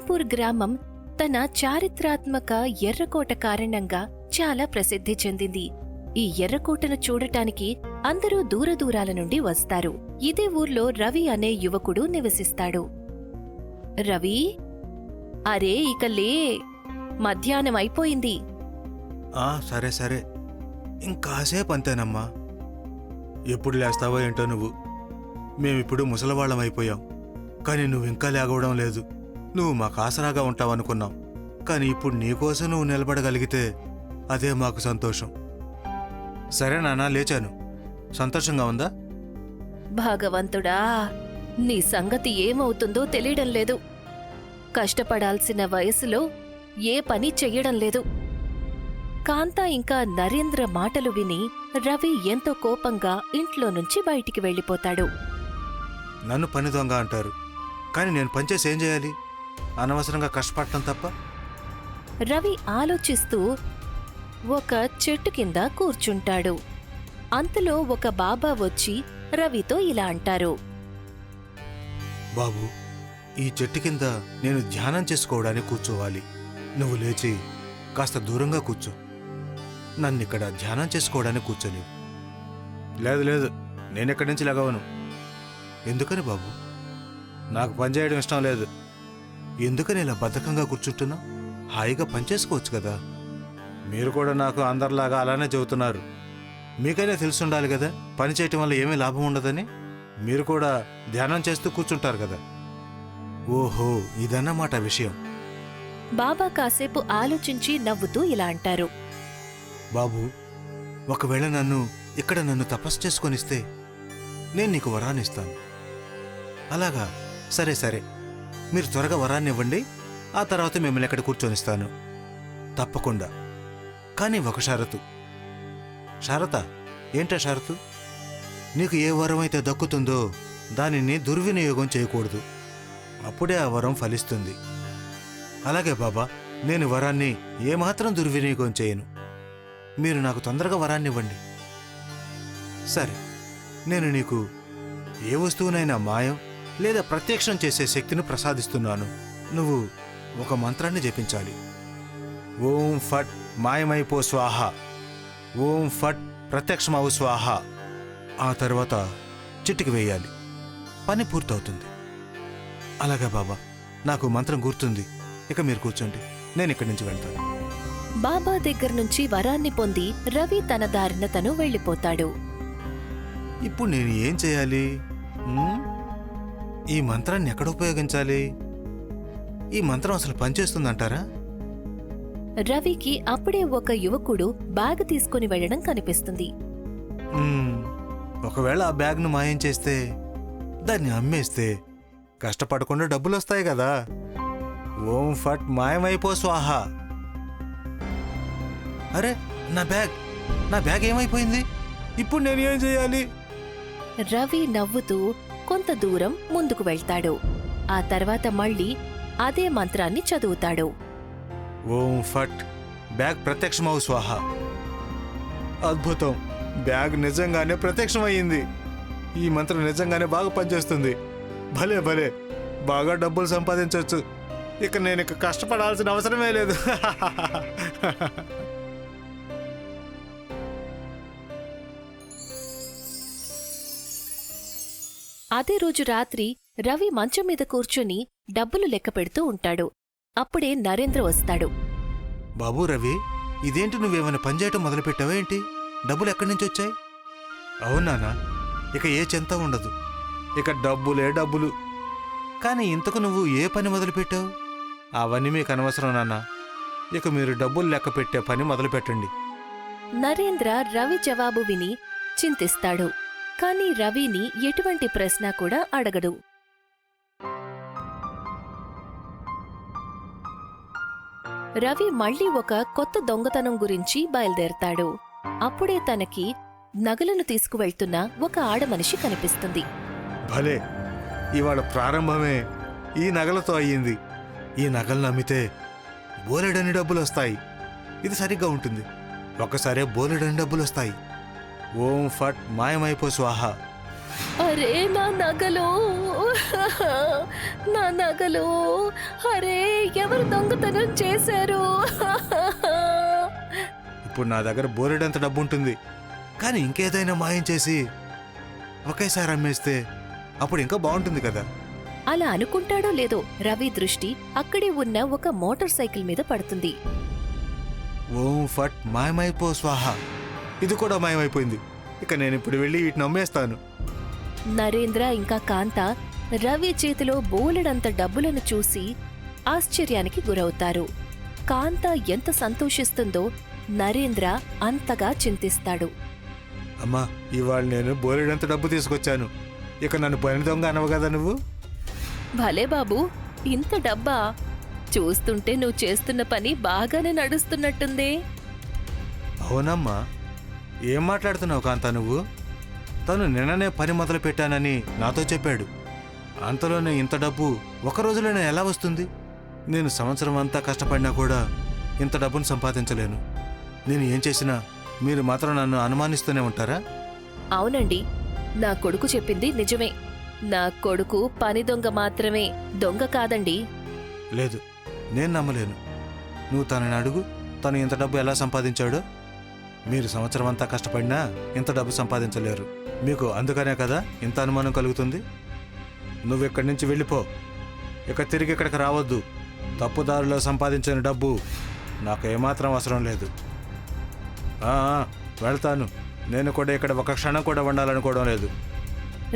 కిరణ్పూర్ గ్రామం తన చారిత్రాత్మక ఎర్రకోట కారణంగా చాలా ప్రసిద్ధి చెందింది. ఈ ఎర్రకోటను చూడటానికి అందరూ దూరదూరాల నుండి వస్తారు. ఇదే ఊర్లో రవి అనే యువకుడు నివసిస్తాడు. రవి అరే ఇక లే మధ్యాహ్నం అయిపోయింది. ఆ సరే సరే. ఇంకాసేపు అంతేనమ్మా ఎప్పుడు లేస్తావో ఏంటో నువ్వు. మేమిప్పుడు ముసలవాళ్ళం అయిపోయాం. కానీ నువ్వు ఇంకా లేగవడం లేదు. నువ్వు మాకు ఆసరాగా ఉంటావనుకున్నాం. కానీ ఇప్పుడు నీకోసం నువ్వు నిలబడగలిగితే అదే మాకు సంతోషం. సరే నాన్న లేచాను. సంతోషంగా ఉందా? భగవంతుడా నీ సంగతి ఏమవుతుందో తెలియడం లేదు. కష్టపడాల్సిన వయసులో ఏ పని చెయ్యడం లేదు. కాంతా ఇంకా నరేంద్ర మాటలు విని రవి ఎంతో కోపంగా ఇంట్లో నుంచి బయటికి వెళ్ళిపోతాడు. నన్ను పని దొంగ అంటారు. కానీ నేను పనిచేసి ఏం చేయాలి? అనవసరంగా కష్టపడటం తప్ప? రవి ఆలోచిస్తూ ఒక చెట్టు కింద కూర్చుంటాడు. అంతలో ఒక బాబా వచ్చి రవితో ఇలా అంటారు. బాబు ఈ చెట్టు కింద నేను ధ్యానం చేసుకోవడానికి కూర్చోవాలి. నువ్వు లేచి కాస్త దూరంగా కూర్చో. నన్ను ఇక్కడ ధ్యానం చేసుకోవడానికి కూర్చోలేవు లేదు లేదు. నేను ఎక్కడి నుంచి లగవను? ఎందుకని బాబు? నాకు పని చేయడం ఇష్టం లేదు. ఎందుకని ఇలా బద్ధకంగా కూర్చుంటున్నా హాయిగా పని చేసుకోవచ్చు కదా. మీరు కూడా నాకు అందరిలాగా అలానే చెబుతున్నారు. మీకైనా తెలుసుండాలి కదా పని చేయటం వల్ల ఏమీ లాభం ఉండదని. మీరు కూడా ధ్యానం చేస్తూ కూర్చుంటారు కదా. ఓహో ఇదన్నమాట విషయం. బాబా కాసేపు ఆలోచించి నవ్వుతూ ఇలా అంటారు. బాబు ఒకవేళ నన్ను ఇక్కడ నన్ను తపస్సు చేసుకొనిస్తే నేను నీకు వరాన్ని ఇస్తాను. అలాగా? సరే సరే. మీరు త్వరగా వరాన్ని ఇవ్వండి. ఆ తర్వాత మిమ్మల్ని ఎక్కడ కూర్చొనిస్తాను. తప్పకుండా. కానీ ఒక షరతు. షరత? ఏంటా షరతు? నీకు ఏ వరం అయితే దక్కుతుందో దానిని దుర్వినియోగం చేయకూడదు. అప్పుడే ఆ వరం ఫలిస్తుంది. అలాగే బాబా నేను వరాన్ని ఏమాత్రం దుర్వినియోగం చేయను. మీరు నాకు తొందరగా వరాన్ని ఇవ్వండి. సరే. నేను నీకు ఏ వస్తువునైనా మాయం లేదా ప్రత్యక్షం చేసే శక్తిని ప్రసాదిస్తున్నాను. నువ్వు ఒక మంత్రాన్ని జపించాలి. ఓం ఫట్ మాయమైపో స్వాహ. ఓం ఫట్ ప్రత్యక్షమవు స్వాహ. ఆ తర్వాత చిట్టుకి వేయాలి. పని పూర్తవుతుంది. అలాగే బాబా నాకు మంత్రం గుర్తుంది. ఇక మీరు కూర్చోండి. నేను ఇక్కడి నుంచి వెళ్తాను. బాబా దగ్గర నుంచి వరాన్ని పొంది రవి తన దారిన తను వెళ్ళిపోతాడు. ఇప్పుడు నేను ఏం చేయాలి? ఈ మంత్రాన్ని ఎక్కడ ఉపయోగించాలి? ఈ మంత్రం అసలు పనిచేస్తుందంటారా? రవికి అప్పుడే ఒక యువకుడు బ్యాగ్ తీసుకుని వెళ్ళడం కనిపిస్తుంది. ఒకవేళ ఆ బ్యాగ్ను మాయం చేస్తే దాన్ని అమ్మేస్తే కష్టపడకుండా డబ్బులు వస్తాయి కదా. ఓం ఫట్ మాయమైపో స్వాహ. అరే నా బ్యాగ్ నా బ్యాగ్ ఏమైపోయింది? ఇప్పుడు నేను ఏం చేయాలి? రవి నవ్వుతూ కొంత దూరం ముందుకు వెళ్తాడు. ఆ తర్వాత మళ్ళీ అదే మంత్రాన్ని చదువుతాడు. ఓం ఫట్. బ్యాగ్ ప్రత్యక్షమవు స్వాహ. అద్భుతం. బ్యాగ్ నిజంగానే ప్రత్యక్షమయ్యింది. ఈ మంత్రం నిజంగానే బాగా పనిచేస్తుంది. భలే భలే. బాగా డబ్బులు సంపాదించవచ్చు ఇక నేను ఇక కష్టపడాల్సిన అవసరమే లేదు. అదే రోజు రాత్రి రవి మంచం మీద కూర్చుని డబ్బులు లెక్క పెడుతూ ఉంటాడు. అప్పుడే నరేంద్ర వస్తాడు. బాబు రవి ఇదేంటి నువ్వేమైనా పనిచేయటం మొదలుపెట్టావా ఏంటి? డబ్బులు ఎక్కడి నుంచి వచ్చాయి? అవునానా ఇక ఏ చింత ఉండదు. ఇక డబ్బులే డబ్బులు. కానీ ఇంతకు నువ్వు ఏ పని మొదలుపెట్టావు? అవన్నీ మీకు అనవసరం నాన్న. ఇక మీరు డబ్బులు లెక్క పెట్టే పని మొదలుపెట్టండి. నరేంద్ర రవి జవాబు విని చింతిస్తాడు. కానీ రవిని ఎటువంటి ప్రశ్న కూడా అడగడు. రవి మళ్ళీ ఒక కొత్త దొంగతనం గురించి బయలుదేరతాడు. అప్పుడే తనకి నగలను తీసుకువెళ్తున్న ఒక ఆడమనిషి కనిపిస్తుంది. భలే! ఇవాళ ప్రారంభమే. ఈ నగలతో అయ్యింది. ఈ నగలను అమ్మితే బోలెడని డబ్బులు వస్తాయి ఇది సరిగ్గా ఉంటుంది. ఒక్కసారే బోలెడని డబ్బులు వస్తాయి ఓం ఫట్ మాయమైపో స్వాహ. అరే నా నగలు. నా నగలు. అరే ఎవరు దొంగతనం చేశారు? ఇప్పుడు నా దగ్గర బోరెడంత డబ్బు ఉంటుంది కానీ ఇంకేదైనా మాయం చేసి ఒకేసారి అమ్మేస్తే అప్పుడు ఇంకా బాగుంటుంది కదా. అలా అనుకుంటాడో లేదో రవి దృష్టి అక్కడే ఉన్న ఒక మోటార్ సైకిల్ మీద పడుతుంది. ఓం ఫట్ మాయమైపో స్వాహ. ఇది కూడా మాయమైపోయింది. ఇక నేను ఇప్పుడు వెళ్ళి వీటిని అమ్మేస్తాను. నరేంద్ర ఇంకా కాంత రవి చేతిలో బోలెడంత డబ్బులను చూసి ఆశ్చర్యానికి గురవుతారు. కాంత ఎంత సంతోషిస్తుందో నరేంద్ర అంతగా చింతిస్తాడు. అమ్మా ఇవాళ నేను బోరెడంత డబ్బు తీసుకొచ్చాను. ఇక నన్ను పని దొంగ అనవు కదా నువ్వు? భలే బాబు ఇంత డబ్బా? చూస్తుంటే నువ్వు చేస్తున్న పని బాగానే నడుస్తున్నట్టుందే. అవునమ్మా. ఏం మాట్లాడుతున్నావు కాంతా నువ్వు? తను నిన్ననే పని మొదలు పెట్టానని నాతో చెప్పాడు. అంతలోనే ఇంత డబ్బు ఒక రోజులోనే ఎలా వస్తుంది? నేను సంవత్సరం అంతా కష్టపడినా కూడా ఇంత డబ్బును సంపాదించలేను. నేను ఏం చేసినా మీరు మాత్రం నన్ను అనుమానిస్తూనే ఉంటారా? అవునండి. నా కొడుకు చెప్పింది నిజమే. నా కొడుకు పని దొంగ మాత్రమే. దొంగ కాదండి. లేదు నేను నమ్మలేను. నువ్వు తనని అడుగు తను ఇంత డబ్బు ఎలా సంపాదించాడో? మీరు సంవత్సరం అంతా కష్టపడినా ఇంత డబ్బు సంపాదించలేరు. మీకు అందుకనే కదా ఇంత అనుమానం కలుగుతుంది? నువ్వు ఇక్కడి నుంచి వెళ్ళిపో. ఇక తిరిగి ఇక్కడికి రావద్దు. తప్పుదారిలో సంపాదించిన డబ్బు నాకు ఏమాత్రం అవసరం లేదు. వెళ్తాను. నేను కూడా ఇక్కడ ఒక క్షణం కూడా ఉండాలనుకోవడం లేదు.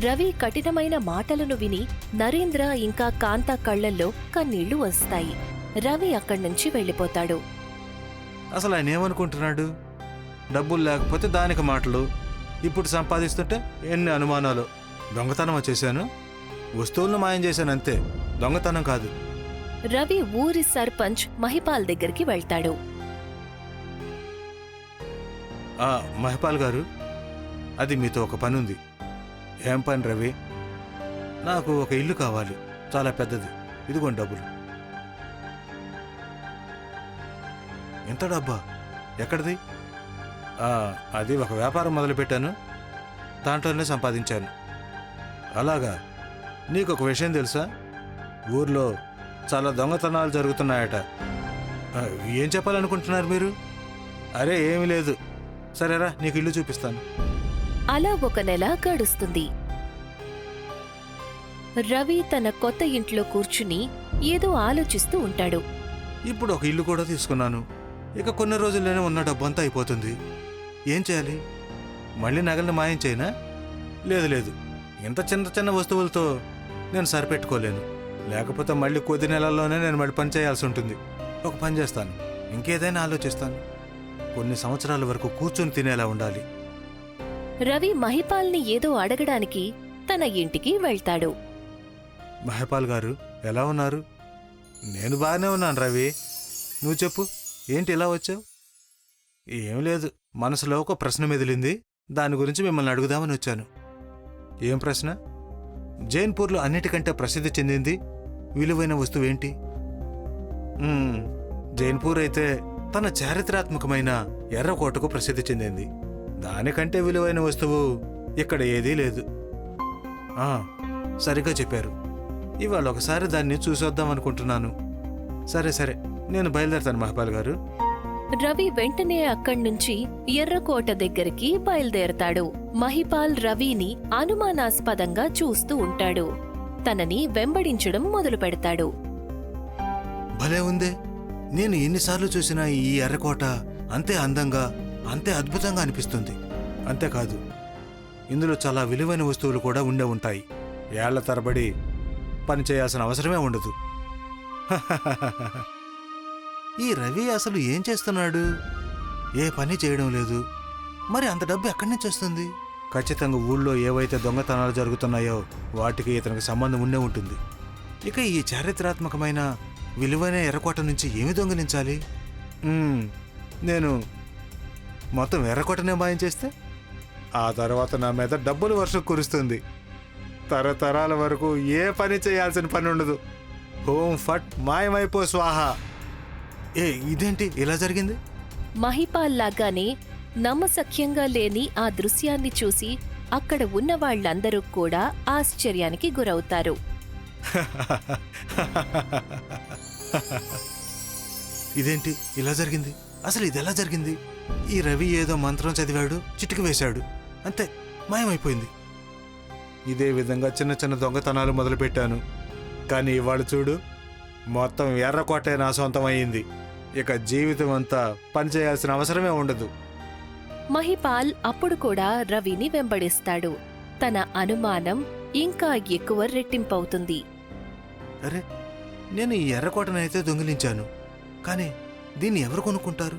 రవి కఠినమైన మాటలను విని నరేంద్ర ఇంకా కాంత కళ్ళల్లో కన్నీళ్ళు వస్తాయి. రవి అక్కడి నుంచి వెళ్ళిపోతాడు. అసలు ఆయన ఏమనుకుంటున్నాడు? డబ్బులు లేకపోతే దానికి మాటలు. ఇప్పుడు సంపాదిస్తుంటే ఎన్ని అనుమానాలు. దొంగతనం చేశాను? వస్తువులను మాయం చేశాను అంతే. దొంగతనం కాదు. రవి ఊరి సర్పంచ్ మహిపాల్ దగ్గరికి వెళ్తాడు. ఆ మహిపాల్ గారు అది మీతో ఒక పని ఉంది. ఏం పని రవి? నాకు ఒక ఇల్లు కావాలి. చాలా పెద్దది. ఇదిగోండి డబ్బులు. ఎంత డబ్బా? ఎక్కడిది? అది ఒక వ్యాపారం మొదలుపెట్టాను. దాంట్లోనే సంపాదించాను. అలాగా నీకు ఒక విషయం తెలుసా? ఊర్లో చాలా దొంగతనాలు జరుగుతున్నాయట. ఏం చెప్పాలనుకుంటున్నారు మీరు? అరే ఏమీ లేదు. సరేరా నీకు ఇల్లు చూపిస్తాను. అలా ఒక నెల గడుస్తుంది. రవి తన కొత్త ఇంట్లో కూర్చుని ఏదో ఆలోచిస్తూ ఉంటాడు. ఇప్పుడు ఒక ఇల్లు కూడా తీసుకున్నాను. ఇక కొన్ని రోజుల్లోనే ఉన్న డబ్బంతా అయిపోతుంది. ఏం చేయాలి? మళ్ళీ నగల్ని మాయం చేయనా? లేదు లేదు. ఇంత చిన్న చిన్న వస్తువులతో నేను సరిపెట్టుకోలేను. లేకపోతే మళ్ళీ కొద్ది నెలల్లోనే నేను మళ్ళీ పని చేయాల్సి ఉంటుంది. ఒక పని చేస్తాను. ఇంకేదైనా ఆలోచిస్తాను. కొన్ని సంవత్సరాల వరకు కూర్చొని తినేలా ఉండాలి. రవి మహిపాల్ని ఏదో అడగడానికి తన ఇంటికి వెళ్తాడు. మహపాల్ గారు ఎలా ఉన్నారు? నేను బాగానే ఉన్నాను రవి. నువ్వు చెప్పు ఏంటి ఇలా వచ్చావు? ఏం లేదు. మనసులో ఒక ప్రశ్న మెదిలింది. దాని గురించి మిమ్మల్ని అడుగుదామని వచ్చాను. ఏం ప్రశ్న? జైన్పూర్లో అన్నిటికంటే ప్రసిద్ధి చెందింది విలువైన వస్తువు ఏంటి జైన్పూర్ అయితే తన చారిత్రాత్మకమైన ఎర్రకోటకు ప్రసిద్ధి చెందింది. దానికంటే విలువైన వస్తువు ఇక్కడ ఏదీ లేదు. సరిగ్గా చెప్పారు. ఇవాళ ఒకసారి దాన్ని చూసొద్దాం అనుకుంటున్నాను సరే సరే నేను బయలుదేరతాను మహపాల్ గారు. రవి వెంటనే అక్కడ్నుంచి ఎర్రకోట దగ్గరికి బయలుదేరతాడు. మహిపాల్ రవిని అనుమానాస్పదంగా చూస్తూ ఉంటాడు. తనని వెంబడించడం మొదలు పెడతాడు భలే ఉందే. నేను ఎన్నిసార్లు చూసినా ఈ ఎర్రకోట అంతే అందంగా అంతే అద్భుతంగా అనిపిస్తుంది. అంతేకాదు ఇందులో చాలా విలువైన వస్తువులు కూడా ఉండే ఉంటాయి. ఏళ్ళ తరబడి పని చేయాల్సిన అవసరమే ఉండదు. ఈ రవి అసలు ఏం చేస్తున్నాడు? ఏ పని చేయడం లేదు. మరి అంత డబ్బు ఎక్కడి నుంచి వస్తుంది? ఖచ్చితంగా ఊళ్ళో ఏవైతే దొంగతనాలు జరుగుతున్నాయో వాటికి ఇతనికి సంబంధం ఉండే ఉంటుంది. ఇక ఈ చారిత్రాత్మకమైన విలువైన ఎర్రకోట నుంచి ఏమి దొంగిలించాలి? మ్మ్, నేను మొత్తం ఎర్రకోటనే మాయం చేస్తే? ఆ తర్వాత నా మీద డబ్బులు వర్షం కురుస్తుంది. తరతరాల వరకు ఏ పని చేయాల్సిన పని ఉండదు. హోం ఫట్ మాయమైపో స్వాహ. ఏ ఇదేంటి? ఇలా జరిగింది? మహిపాల్ లాగానే నమ్మసఖ్యంగా లేని ఆ దృశ్యాన్ని చూసి అక్కడ ఉన్న వాళ్ళందరూ కూడా ఆశ్చర్యానికి గురవుతారు. ఇదేంటి? ఇలా జరిగింది? అసలు ఇది ఎలా జరిగింది? ఈ రవి ఏదో మంత్రం చదివాడు చిటికి వేశాడు. అంతే మాయమైపోయింది. ఇదే విధంగా చిన్న చిన్న దొంగతనాలు మొదలుపెట్టాను. కానీ ఇవాళ చూడు మొత్తం ఎర్రకోటే నా సొంతం అయ్యింది. ఇక జీవితం అంతా పనిచేయాల్సిన అవసరమే ఉండదు. మహిపాల్ అప్పుడు కూడా రవిని వెంబడిస్తాడు. తన అనుమానం ఇంకా ఎక్కువ రెట్టింపవుతుంది. అరే నేను ఈ ఎర్రకోటనైతే దొంగిలించాను. కానీ దీన్ని ఎవరు కొనుక్కుంటారు?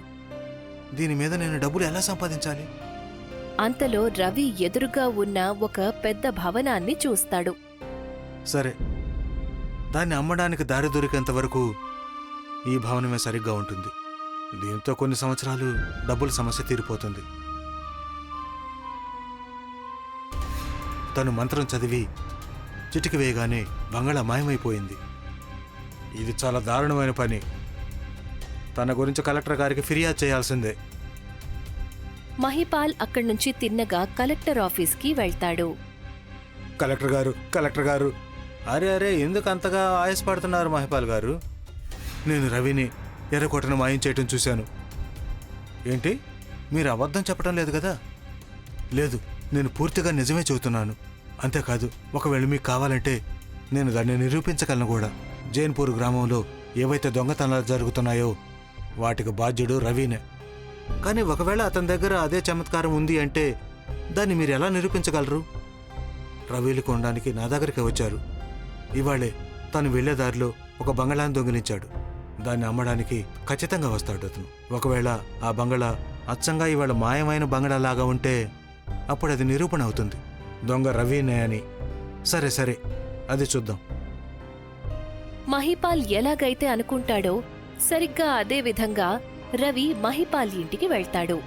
దీని మీద నేను డబ్బులు ఎలా సంపాదించాలి? అంతలో రవి ఎదురుగా ఉన్న ఒక పెద్ద భవనాన్ని చూస్తాడు. సరే దాన్ని అమ్మడానికి దారి దొరికేంత వరకు ఈ భవనమే సరిగ్గా ఉంటుంది. దీంతో కొన్ని సంవత్సరాలు డబ్బుల సమస్య తీరిపోతుంది. తను మంత్రం చదివి చిటికి వేయగానే బంగాళ మాయమైపోయింది. ఇది చాలా దారుణమైన పని. తన గురించి కలెక్టర్ గారికి ఫిర్యాదు చేయాల్సిందే. మహిపాల్ అక్కడి నుంచి తిన్నగా కలెక్టర్ ఆఫీస్కి వెళ్తాడు. కలెక్టర్ గారు కలెక్టర్ గారు. అరే అరే ఎందుకు అంతగా ఆయాసపడుతున్నారు మహిపాల్ గారు? నేను రవిని ఎర్రకోటను మాయం చేయటం చూశాను. ఏంటి? మీరు అబద్ధం చెప్పడం లేదు కదా? లేదు నేను పూర్తిగా నిజమే చెబుతున్నాను. అంతేకాదు ఒకవేళ మీకు కావాలంటే నేను దాన్ని నిరూపించగలను కూడా. జైన్పూర్ గ్రామంలో ఏవైతే దొంగతనాలు జరుగుతున్నాయో వాటికి బాధ్యుడు రవినే. కానీ ఒకవేళ అతని దగ్గర అదే చమత్కారం ఉంది అంటే దాన్ని మీరు ఎలా నిరూపించగలరు? రవిలు కొనడానికి నా దగ్గరికి వచ్చారు. ఇవాళే తను వెళ్ళే దారిలో ఒక బంగళాన్ని దొంగిలించాడు. దాన్ని అమ్మడానికి ఖచ్చితంగా వస్తాడు అతను. ఒకవేళ ఆ బంగళా అచ్చంగా ఇవాళ మాయమైన బంగళాలాగా ఉంటే అప్పుడు అది నిరూపణ అవుతుంది. దొంగ రవినే అని సరే సరే అది చూద్దాం. మహిపాల్ ఎలాగైతే అనుకుంటాడో సరిగ్గా అదే విధంగా రవి మహిపాల్ ఇంటికి వెళ్తాడు.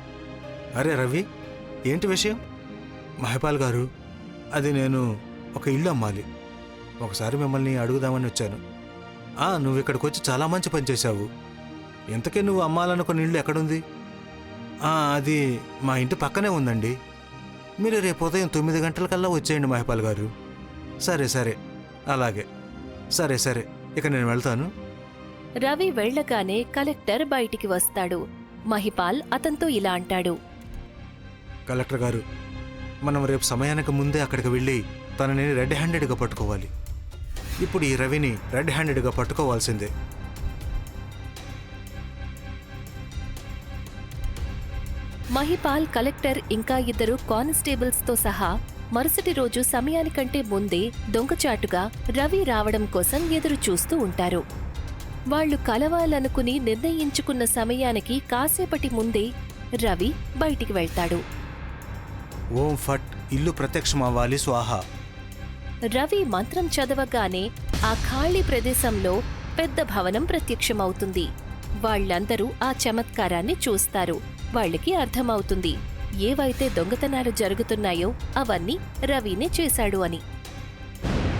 అరే రవి ఏంటి విషయం? మహిపాల్ గారు అది నేను ఒక ఇల్లు అమ్మాలి. ఒకసారి మిమ్మల్ని అడుగుదామని వచ్చాను. నువ్వు ఇక్కడికి వచ్చి చాలా మంచి పని చేశావు. ఇంతకీ నువ్వు అమ్మాలనుకున్న ఇల్లు ఎక్కడుంది? ఆ అది మా ఇంటి పక్కనే ఉందండి. మీరు రేపు ఉదయం తొమ్మిది గంటలకల్లా వచ్చేయండి మహిపాల్ గారు. సరే సరే. అలాగే. సరే సరే. ఇక నేను వెళ్తాను. రవి వెళ్ళగానే కలెక్టర్ బయటికి వస్తాడు. మహిపాల్ అతనితో ఇలా అంటాడు. కలెక్టర్ గారు మనం రేపు సమయానికి ముందే అక్కడికి వెళ్ళి తనని రెడ్ హ్యాండెడ్గా పట్టుకోవాలి. ఇప్పుడు ఈ రవిని రెడ్ హ్యాండెడ్గా పట్టుకోవాల్సిందే. మహిపాల్ కలెక్టర్ ఇంకా ఇద్దరు కానిస్టేబుల్స్తో సహా మరుసటి రోజు సమయానికంటే ముందే దొంగచాటుగా రవి రావడం కోసం ఎదురు చూస్తూ ఉంటారు. వాళ్ళు కలవాలనుకుని నిర్ణయించుకున్న సమయానికి కాసేపటి ముందే రవి బయటికి వెళ్తాడు. ఓం ఫట్ ఇల్లు ప్రత్యక్షం అవ్వాలి స్వాహ. రవి మంత్రం చదవగానే ఆ ఖాళీ ప్రదేశంలో పెద్ద భవనం ప్రత్యక్షమవుతుంది. వాళ్ళందరూ ఆ చమత్కారాన్ని చూస్తారు. వాళ్ళకి అర్థమవుతుంది. ఏవైతే దొంగతనాలు జరుగుతున్నాయో అవన్నీ రవినే చేశాడు అని.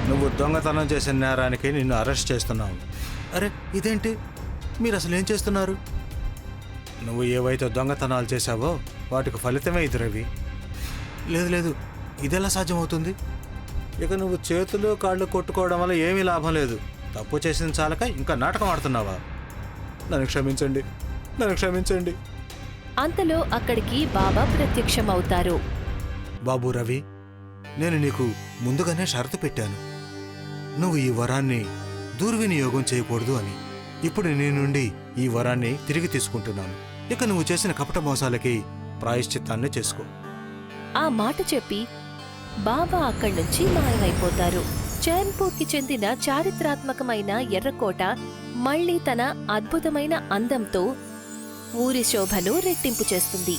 నువ్వు దొంగతనం చేసిన నేరానికి నిన్ను అరెస్ట్ చేస్తున్నావు. అరే ఇదేంటి? మీరు అసలు ఏం చేస్తున్నారు? నువ్వు ఏవైతే దొంగతనాలు చేశావో వాటికి ఫలితమే ఇది రవి. లేదు లేదు ఇదెలా సాధ్యమవుతుంది? ఇక నువ్వు చేతులు కాళ్ళు కొట్టుకోవడం వల్ల ఏమీ లాభం లేదు. తప్పు చేసిన చాలక ఇంకా నాటకం ఆడుతున్నావా? నన్ను క్షమించండి. నన్ను క్షమించండి. అంతలో అక్కడికి బాబా ప్రత్యక్షమవుతారు. బాబు రవి నేను నీకు ముందుగానే షరతు పెట్టాను. నువ్వు ఈ వరాన్ని దుర్వినియోగం చేయకూడదు అని. ఇప్పుడు నీ నుండి ఈ వరాన్ని తిరిగి తీసుకుంటున్నాను. ఇక నువ్వు చేసిన కపట మోసాలకి ప్రాయశ్చిత్తాన్ని చేసుకో. ఆ మాట చెప్పి బాబా అక్కడి నుంచి మాయమైపోతారు. చైన్పూర్కి చెందిన చారిత్రాత్మకమైన ఎర్రకోట మళ్ళీ తన అద్భుతమైన అందంతో ఊరి శోభను రెట్టింపు చేస్తుంది.